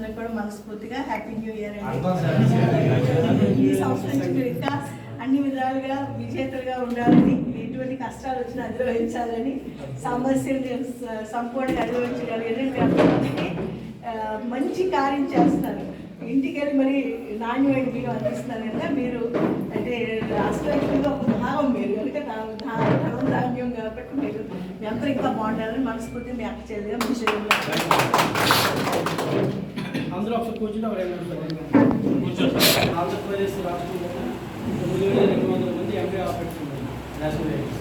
అందరికి కూడా మనస్ఫూర్తిగా హ్యాపీ న్యూ ఇయర్ అండి. ఈ సంవత్సరం నుంచి మీరు ఇంకా అన్ని విధాలుగా విజేతలుగా ఉండాలని ఎటువంటి కష్టాలు వచ్చినా అధిరోహించాలని సమస్యల్ని స- సంపూర్ణంగా అధిరోహించగలిగిన మంచి కార్యం చేస్తున్నారు ఇంటికి వెళ్ళి మరి నాణ్యమైన బియ్యం అందిస్తున్నారు కనుక మీరు అంటే రాష్ట్రంలో ఒక భాగం మీరు. కనుక ధాన్యం కాబట్టి మీరు మీ అందరూ ఇంకా బాగుండాలని మనస్ఫూర్తి మీ అక్క మీ అందరూ ఒకసారి కూర్చుని ఒక రెండు నిమిషాలు. ఆంధ్రప్రదేశ్ రాష్ట్రంలో తొమ్మిది వేల రెండు వందల మంది ఎంపీ ఆపరేట్స్ ఉన్నారు రేషన్ వేయడం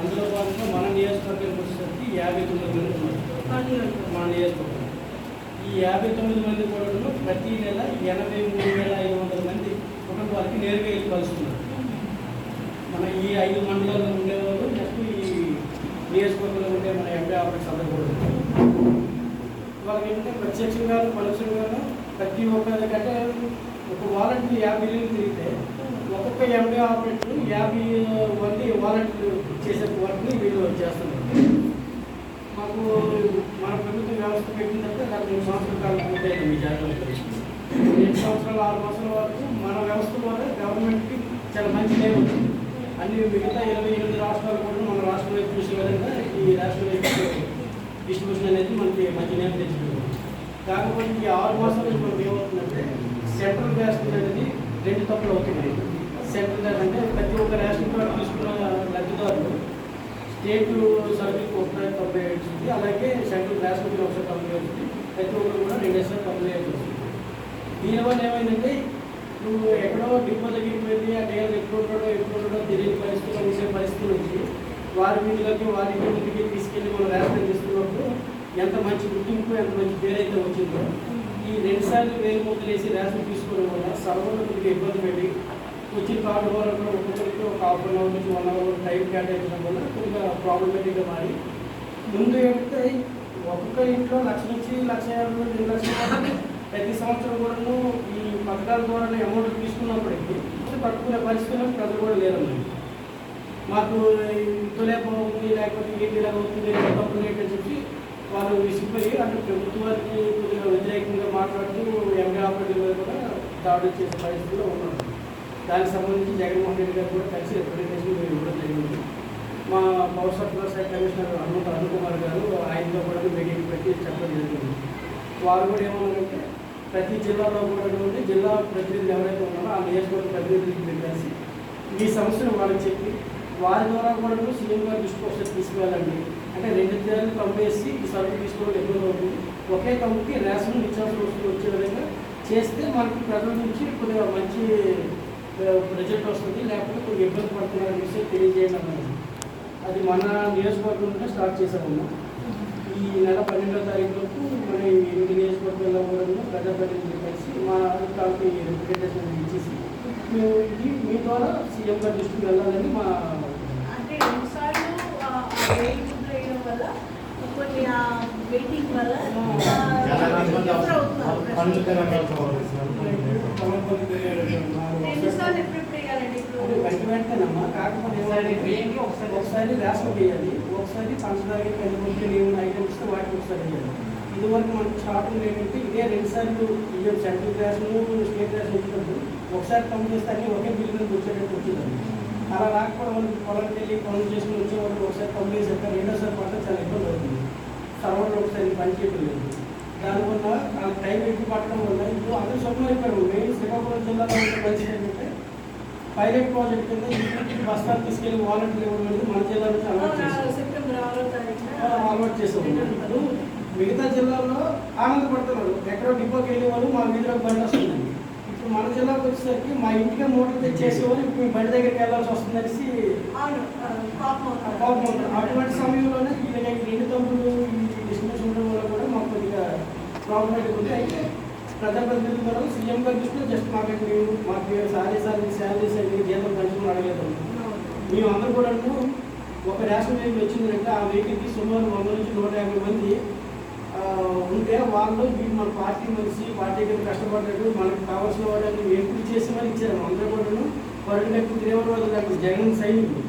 అందులో భాగంగా మన నియోజకవర్గానికి వచ్చేసరికి యాభై తొమ్మిది మంది ఉన్నారు. మన నియోజకవర్గం ఈ యాభై తొమ్మిది మంది కూడా ప్రతి నెల ఎనభై మూడు వేల ఐదు వందల మంది కుటుంబాలకి నేరుగా వెళ్ళి కలుస్తున్నారు. మన ఈ ఐదు మండలాల్లో ఉండేవాళ్ళు నెక్స్ట్ ఈ నియోజకవర్గంలో ఉండే మన ఎంపీ ఆపరేట్స్ అందరూ కూడా ఉన్నారు. వాళ్ళకి ఏంటంటే ప్రత్యక్షంగాను పరోక్షంగాను ప్రతి ఒక్కరికంటే ఒక వాలంటీర్ యాభై ఇల్లు తిరిగితే ఒక్కొక్క ఎంబీ ఆపరేటర్ యాభై మంది వాలంటీర్లు చేసే వర్క్ని వీళ్ళు చేస్తున్నారు మాకు మన ప్రభుత్వ వ్యవస్థ పెట్టిన తర్వాత గత మూడు సంవత్సరాల కాలం పూర్తయింది మీ జాగ్రత్త ఏడు సంవత్సరాలు ఆరు మాసాల వరకు మన వ్యవస్థ ద్వారా గవర్నమెంట్కి చాలా మంచి నేమ్ అన్ని మిగతా ఇరవై ఎనిమిది రాష్ట్రాలు కూడా మన రాష్ట్రంలో చూసే విధంగా ఈ రాష్ట్రంలో డిస్ట్రిబ్యూషన్ అనేది మనకి మంచి నేమ్ తెచ్చుకుంది కాకపోతే ఈ ఆరు మాసాలు మనకి ఏమవుతుందంటే సెంట్రల్ గ్యాస్ అనేది రెండు తప్పులు అవుతున్నాయి. సెంట్రల్ గ్యాస్ అంటే ప్రతి ఒక్క రేషన్ కార్డు తీసుకున్న లబ్ధిదారులు స్టేట్ సర్వీస్ ఒకసారి కంప్లైంట్ వచ్చింది అలాగే సెంట్రల్ రేషన్ బిల్ ఒకసారి కంప్లైంట్ వచ్చింది ప్రతి ఒక్కరు కూడా రెండేసారి కంప్లైంట్ వచ్చింది దీనివల్ల ఏమైందంటే నువ్వు ఎక్కడో డిపో దగ్గరికి వెళ్ళి ఆ డేలు ఎప్పుడు ఉంటాడో ఎప్పుడు ఉంటాడో తెలియని పరిస్థితులు ఉండే పరిస్థితి నుంచి వారి వీధులకి వారి ఇంటికి తీసుకెళ్ళి మనం రేషన్ తీసుకున్నప్పుడు ఎంత మంచి గుర్తింపు ఎంత మంచి పేరైతే వచ్చిందో ఈ రెండు సార్లు వేలు ముద్దలేసి రేషన్ తీసుకోవడం వల్ల సర్వర్లు కొద్దిగా ఇబ్బంది పెట్టి వచ్చిన కార్డు వరకు ఒక్కొక్కరికి ఒక హాఫ్ అన్ అవర్ నుంచి వన్ అవర్ టైం కేటాయించడం వల్ల కొద్దిగా ప్రాబ్లమేటిక్గా మారి. ముందు ఏంటంటే ఒక్కొక్క ఇంట్లో లక్ష నుంచి లక్ష యాభై రెండు లక్షల ప్రతి సంవత్సరం కూడా ఈ పథకాల ద్వారా అమౌంట్ తీసుకున్నప్పటికీ పట్టుకునే పరిస్థితుల్లో ప్రజలు కూడా లేదన్నమాట మాకు తొలేపోతుంది లేకపోతే ఏంటి ఇలా అవుతుంది తప్పు అని చెప్పి వాళ్ళు విసిగిపోయి అంటే ప్రభుత్వానికి కొద్దిగా వ్యతిరేకంగా మాట్లాడుతూ ఎంపీ ఆపరేటివ్ కూడా దాడి చేసే పరిస్థితిలో ఉన్నారు దానికి సంబంధించి జగన్మోహన్ రెడ్డి గారు కూడా కలిసి రిప్రజెంటేషన్ మేము ఇవ్వడం జరిగింది. మా పౌర సరఫరా శాఖ కమిషనర్ హనుమంత్ అనుకుమార్ గారు ఆయనతో కూడా మీటింగ్ పెట్టి చెప్పడం జరిగింది. వారు కూడా ఏమన్నారంటే ప్రతి జిల్లాలో కూడా ఉండి జిల్లా ప్రతినిధులు ఎవరైతే ఉన్నారో ఆ నియోజకవర్గ ప్రతినిధులకి కలిసి ఈ సమస్యను వాళ్ళకి చెప్పి వారి ద్వారా కూడా సీఎం గారి దృష్టికి ఒకసారి తీసుకువెళ్ళండి. అంటే రెండు జిల్లాలు పంపేసి ఈ సరుకు తీసుకోవడం ఇబ్బంది అవుతుంది. ఒకే కంపెనీకి రేషన్ ఇచ్చాల్సిన వస్తువులు వచ్చే విధంగా చేస్తే మనకి ప్రజల నుంచి కొద్దిగా మంచి రిజల్ట్ వస్తుంది. లేకపోతే కొద్దిగా ఇబ్బంది పడుతున్నారని విషయం తెలియజేయాలన్నది అది మన నియోజకవర్గంలో స్టార్ట్ చేసామన్నా ఈ నెల పన్నెండో తారీఖు వరకు మన ఎనిమిది నియోజకవర్గాల్లో కూడా ప్రజాప్రతినిధులు కలిసి మా అధికారులకి రిప్రజెంటేషన్ ఇచ్చేసి మేము ఇది మీ ద్వారా సీఎం గారి దృష్టికి వెళ్ళాలని మా అంటే రెండుసార్లు వేయడం వల్ల కొన్ని వెయిటింగ్ వల్ల రెండుసార్లు ఎప్పుడెప్పుడు వేయాలండి వెంట కాకపోతే ఒకసారి ఒకసారి రేషన్ వేయాలి ఒకసారి పంచదార ఏమైనా ఐటమ్స్ వాటికి ఒకసారి వేయాలి. ఇదివరకు మనకు స్టార్టింగ్ ఏంటంటే ఇదే రెండు సార్లు ఇదే సెంట్రల్ రేషన్ స్టేట్ రేషన్ వచ్చినప్పుడు ఒకసారి పంప్ చేస్తే అన్ని ఒకే బిల్ మీద వచ్చేటట్టు వచ్చిందండి. అలా రాకపోవడం వల్ల పొలంకి వెళ్ళి పనులు చేసుకుని వచ్చే వరకు ఒకసారి పంప్ చేసి చెప్పారు రెండోసారి పంట చాలా ఇబ్బంది అవుతుంది. సర్వర్లు ఒకసారి పని చేయడం లేదు. దానివల్ల ఆ టైం ఎక్కువ పట్టడం వల్ల ఇప్పుడు అందరూ స్వప్నం అయిపోయారు. మెయిన్ శ్రీకాకుళం జిల్లాలో ఉన్న పరిస్థితి ఏంటంటే పైలట్ ప్రాజెక్ట్ కింద ఇంటికి బస్తాలు తీసుకెళ్ళి వాలంటీర్ ఇవ్వడం అనేది మన జిల్లా నుంచి అలవాటు చేసాం సెప్టెంబర్ ఆరో తారీఖున? అలవాటు చేసాం ఇప్పుడు మిగతా జిల్లాల్లో ఆనందపడుతున్నారు. ఎక్కడో డిపోకి వెళ్ళే వాళ్ళు మా వీధిలో బండి వస్తుందండి ఇప్పుడు మన జిల్లాకు వచ్చేసరికి మా ఇంటికే మోటార్ తెచ్చేసేవాళ్ళు ఇప్పుడు బండి దగ్గరికి వెళ్ళాల్సి వస్తుందనేసి అవును ఆ, పాపం అటువంటి సమయంలోనే వీళ్ళకి రెండు తమ్ముడు ఈ డిస్కషన్ ఉండడం వల్ల కూడా మాకు కొద్దిగా ప్రాబ్లమేటిక్ ఉంది అయితే ప్రజాప్రతినిధులు కూడా సీఎం గారి దృష్టిలో జస్ట్ మాకు మేము మాకు సారీ సారీ శాలరీస్ అన్ని జీతం పెంచుకుని అడగలేదు. మేము అందరూ కూడా ఒక రేషన్ వెహికల్ వచ్చిందంటే ఆ వెహికల్కి సుమారు వంద నుంచి నూట యాభై మంది ఉంటే వాళ్ళు వీళ్ళు మన పార్టీ మనిషి పార్టీ కింద కష్టపడ్డాడు మనకు కావాల్సిన వాళ్ళని ఎంపిక చేసి మరి ఇచ్చారు. అందరూ కూడా వరల్డ్ కప్ త్రివర్ రోజులకు జగన్ సైనికులు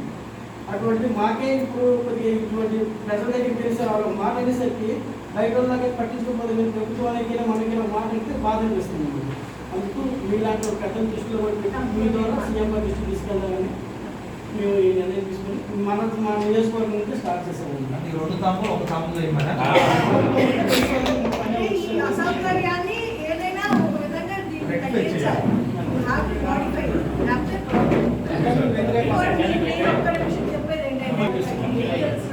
అటువంటి మాకే ఇప్పుడు కొద్దిగా ఇటువంటి ప్రజల దగ్గర తెలిసే వాళ్ళ మాట అనేసరికి బయట వాళ్ళకి పట్టించుకోకపోతే మీరు ప్రభుత్వానికి మనకి మాట అంటే బాధ అనిపిస్తుంది. అందుకు మీలాంటి ఒక పెద్ద దృష్టిలో పెట్టి మీ ద్వారా సీఎం దృష్టి తీసుకెళ్ళాలని మేము ఈ నిర్ణయం తీసుకుని మన మా నియోజకవర్గం నుంచి స్టార్ట్ చేసామండి అంటే ఈ రెండు తాము ఒక తాము అసౌకర్యాన్ని ఏదైనా ఒక విధంగా దీన్ని తగ్గించాలి హ్యావ్ టు మోడిఫై లేకపోతే ప్రాబ్లం ఇంకోటి నేను ఒక్క నిమిషం చెప్పేది ఏంటంటే ఎన్నికల్స్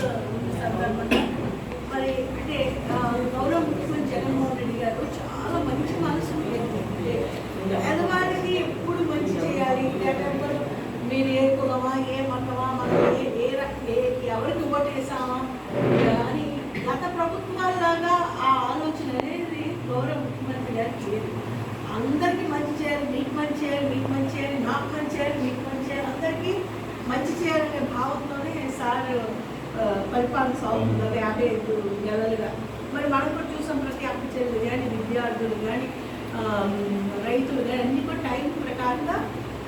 సందర్భంగా మరి అంటే ఆ, గౌరవ ముఖ్యమంత్రి జగన్మోహన్ రెడ్డి గారు చాలా మంచి మనసు అంటే పేదవాడికి ఎప్పుడు మంచి చేయాలి లేకపోతే మీరు ఏ కులమా ఏ మతమా మనం ఏ ఏ ఏ ఎవరికి ఓటేసామా? అని గత ప్రభుత్వాలాగా ఆ ఆలోచన అనేది గౌరవ ముఖ్యమంత్రి గారు లేదు. అందరికీ మంచి చేయాలి మీకు మంచి చేయాలి మీకు మంచి చేయాలి నాకు మంచి చేయాలి మీకు మంచి చేయాలి. అందరికీ మంచి చేయాలనే భావంతోనే సార్ పరిపాలన సాగుతున్నారు యాభై ఐదు నెలలుగా. మరి మనం కూడా చూసాం ప్రతి అప్పచెల్లు కానీ విద్యార్థులు కానీ రైతులు కానీ అన్ని కూడా టైం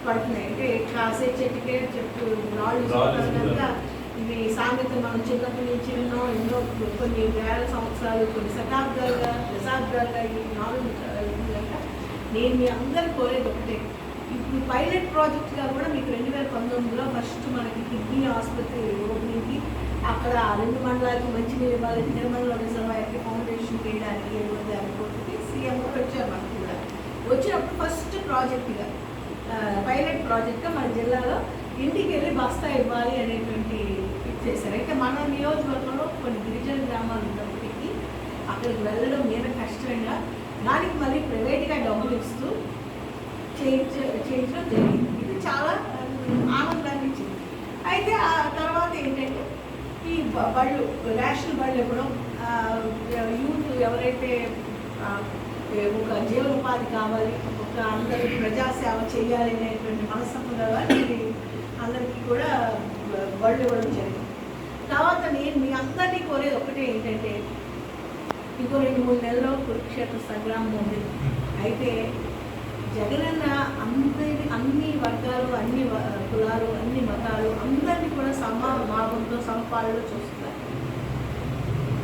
పడుతున్నాయి అంటే కాసే చెట్టుకే చెట్టు రాళ్ళు కనుక ఇవి సామెత మనం చిన్నప్పటి నుంచి విన్నాం ఎన్నో కొన్ని వేల సంవత్సరాలు కొన్ని శతాబ్దాలుగా దశాబ్దాలుగా ఈ నాలుగు కనుక నేను మీ అందరు కోరేది ఒకటే. ఇప్పుడు పైలట్ ప్రాజెక్ట్గా కూడా మీకు రెండు వేల పంతొమ్మిదిలో ఫస్ట్ మనకి కిడ్నీ ఆసుపత్రి ఓపెనింగ్కి అక్కడ రెండు మండలాలకు మంచి నీళ్ళు ఇవ్వాలి నిర్మల్లో రిజర్వాయర్కి ఫౌండేషన్ వేయడానికి యాభై కోట్లకి సీఎం కూడా వచ్చారు మనకు కూడా. వచ్చినప్పుడు ఫస్ట్ ప్రాజెక్ట్గా పైలట్ ప్రాజెక్ట్గా మన జిల్లాలో ఇంటికి వెళ్ళి బస్తా ఇవ్వాలి అనేటువంటి చేశారు. అయితే మన నియోజకవర్గంలో కొన్ని గిరిజన గ్రామాలు ఉన్నప్పటికీ అక్కడికి వెళ్ళడం మీద కష్టంగా దానికి మళ్ళీ ప్రైవేట్గా డబ్బులు ఇస్తూ చేయించ చేయించడం జరిగింది. ఇది చాలా ఆనందాన్ని ఇచ్చింది. అయితే ఆ తర్వాత ఏంటంటే ఈ బళ్ళు రేషన్ బళ్ళు ఇవ్వడం యూత్ ఎవరైతే ఒక జీవనోపాధి కావాలి. ఒక అందరికీ ప్రజాసేవ చేయాలి అనేటువంటి మనస్తత్వం అందరికీ కూడా బళ్ళు ఇవ్వడం జరిగింది. తర్వాత నేను మీ అందరినీ కోరేది ఒకటే ఏంటంటే ఇంకో రెండు మూడు నెలల్లో కురుక్షేత్ర సంగ్రామం ఉంది. అయితే జగనన్న అందరి అన్ని వర్గాలు అన్ని వ- కులాలు అన్ని మతాలు అందరినీ కూడా సమభావంతో సమపాలలో చూస్తున్నారు.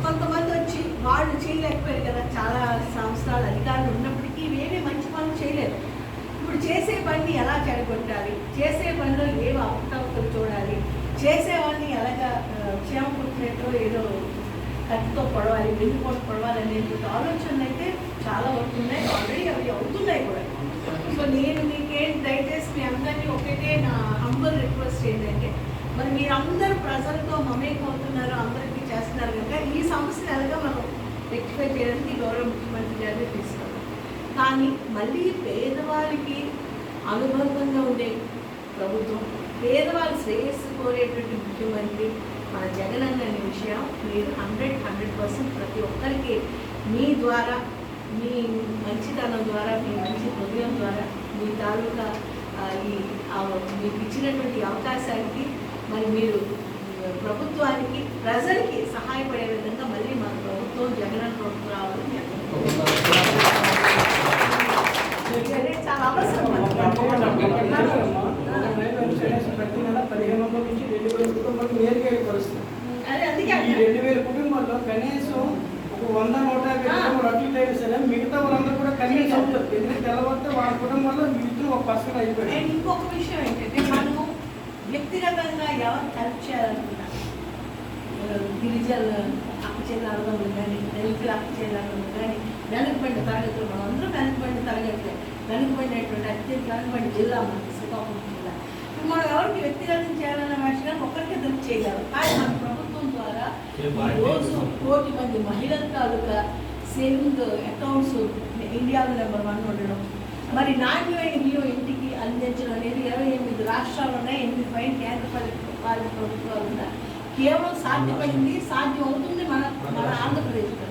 కొంతమంది వచ్చి వాళ్ళు చేయలేకపోయారు కదా చాలా సంవత్సరాలు అధికారులు ఉన్నప్పటికీ ఇవేమీ మంచి పనులు చేయలేదు. ఇప్పుడు చేసే పనిని ఎలా చెడగొట్టాలి? చేసే పనిలో ఏవి అవకతవకలు చూడాలి? చేసేవాడిని ఎలాగ క్షేమ పుట్టినట్టు ఏదో కత్తితో పొడవాలి వెన్నుపోటు పొడవాలి అనేది ఆలోచనలు అయితే చాలా వరకు ఉన్నాయి. ఆల్రెడీ అవి అవుతున్నాయి కూడా. సో నేను మీకేం దయచేసి మీ అందరినీ ఒకటే నా హంబల్ రిక్వెస్ట్ ఏంటంటే మరి మీరందరూ ప్రజలతో మమేకం అవుతున్నారు అందరికీ చేస్తున్నారు కనుక ఈ సమస్యను ఎలాగో మనం రెక్టిఫై చేయడానికి గౌరవ ముఖ్యమంత్రి గారిని తీసుకున్నాం కానీ మళ్ళీ పేదవారికి అనుబంధంగా ఉండే ప్రభుత్వం పేదవారు శ్రేయస్సు కోరేటువంటి ముఖ్యమంత్రి మన జగన్ అన్న అనే విషయం మీరు హండ్రెడ్ హండ్రెడ్ పర్సెంట్ ప్రతి ఒక్కరికి మీ ద్వారా మీ మంచితనం ద్వారా మీ మంచి హృదయం ద్వారా మీ తాలూకా ఈ మీకు ఇచ్చినటువంటి అవకాశానికి మరి మీరు ప్రభుత్వానికి ప్రజలకి సహాయపడే విధంగా మళ్ళీ మన ప్రభుత్వం జగన్ ప్రభుత్వం రావాలని చాలా అవసరం ప్రతి నెల పదిహేను నుంచి రెండు వేల అందుకే కుటుంబాల్లో కనీసం ఒక వంద నూట యాభై ఆ. అయినా సరే మిగతా వాళ్ళందరూ కూడా కనీసం అవుతారు ఎందుకంటే తెల్లవారితే వాళ్ళ కుటుంబంలో ఇద్దరు ఒక పర్సన్ అయిపోయింది ఇంకొక విషయం ఏంటంటే వ్యక్తిగతంగా ఎవరు హెల్ప్ చేయాలనుకున్నా? ఆ, గిరిజన అక్కచెల్లాలను కానీ దళితుల అక్కచెల్లాలను కానీ వెనకబడిన తరగతులు మనం అందరం వెనకబడిన తరగతులే. వెనకబడినటువంటి అత్యంత వెనకబడిన జిల్లా మనకి శ్రీకాకుళం జిల్లా. మనం ఎవరికి వ్యక్తిగతం చేయాలన్న విషయం ఒకరికి ఇద్దరు చేయగలం. కానీ మన ప్రభుత్వం ద్వారా రోజు కోటి మంది మహిళల తాలూకా సేవింగ్ అకౌంట్స్ ఇండియాలో నెంబర్ వన్ ఉండడం. మరి నాణ్యమైన ఇంటికి అందించడం అనేది ఇరవై ఎనిమిది రాష్ట్రాలు ఉన్నాయి ఎనిమిది పైన కేంద్ర పాలిత పాలిత ప్రభుత్వాలు ఉన్నాయి. కేవలం సాధ్యపడింది సాధ్యం అవుతుంది మన మన ఆంధ్రప్రదేశ్లో.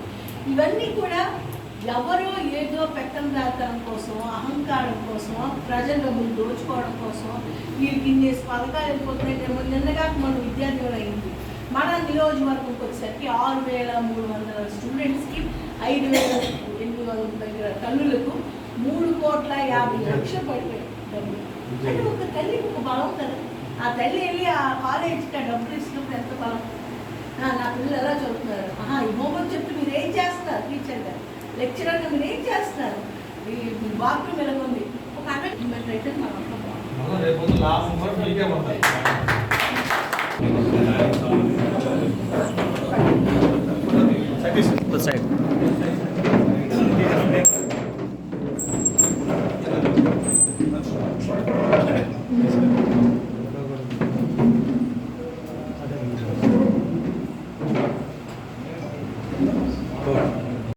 ఇవన్నీ కూడా ఎవరో ఏదో పెత్తందాతనం కోసం అహంకారం కోసం ప్రజల డబ్బులు దోచుకోవడం కోసం వీరికి ఇన్ని పథకాలు వెళ్ళిపోతున్నాయి నిన్న- నిన్నగా మన విద్యార్థులు అయింది. మన నియోజకవర్గంకి వచ్చేసరికి ఆరు వేల మూడు వందల స్టూడెంట్స్కి ఐదు వేల ఎనిమిది వందల దగ్గర తల్లులకు మూడు కోట్ల యాభై లక్షలు పడిపోయాయి. డబ్బులు. అంటే ఒక తల్లి ఒక బలం కదా. ఆ తల్లి వెళ్ళి ఆ కాలేజీకి ఆ డబ్బులు ఇచ్చినప్పుడు ఎంత బలం? ఆ, నా పిల్లలు ఎలా చదువుతున్నారు? ఆహా ఈ హోంవర్క్ చెప్తే మీరు ఏం చేస్తున్నారు టీచర్గా లెక్చరర్గా మీరు ఏం చేస్తున్నారు? ఈ బాత్రూమ్ ఎలా ఉంది ఒక అన్నట్టు అయితే మనం అంతా